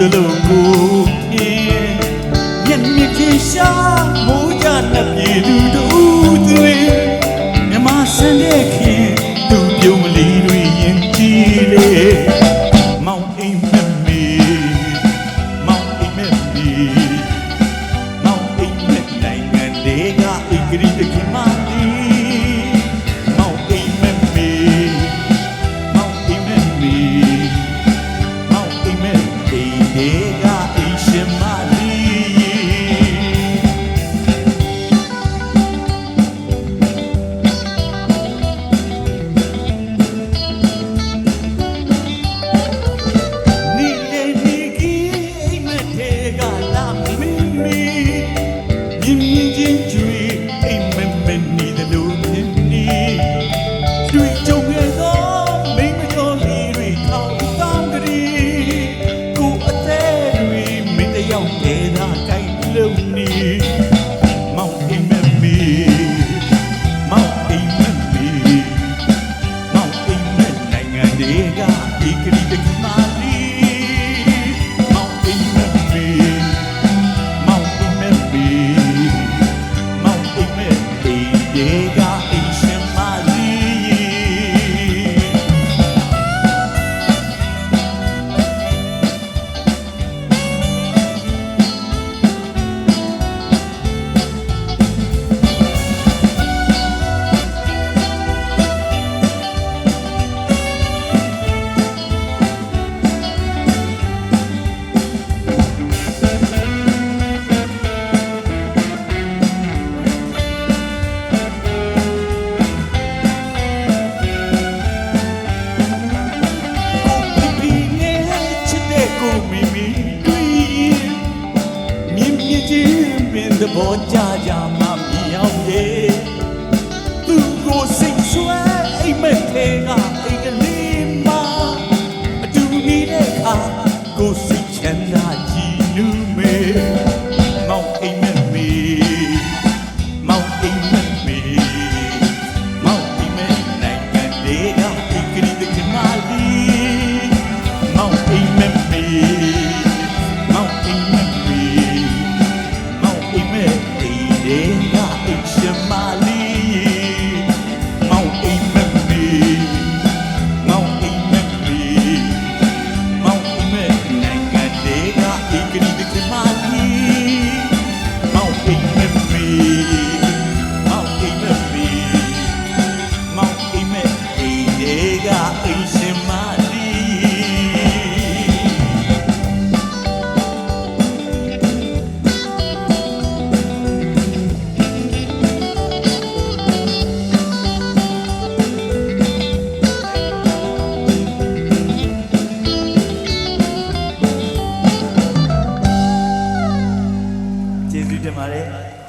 တလုံးကိုမြင်မျက်မြခေရှာမိုးကြနှပ်ပြေသူတို့သွေးမြမဆန်တဲ့ခင်သူပြုံးမလီတွေရင်ကြည်လေမောင်အိမ်မမီမောင်အိမ်မမီမောင်အိမ်မနိုင်ငံတွေကဣကရိတက အိ တော်ကြကြမှမြောင်ရေသူကိုစိတ်ဆွဲအိမ်မက်ထဲကအိမ်ကလေးမှာအတူနေတဲ့အခါကိုစိတ်ချမ်း တင်ပါတယ်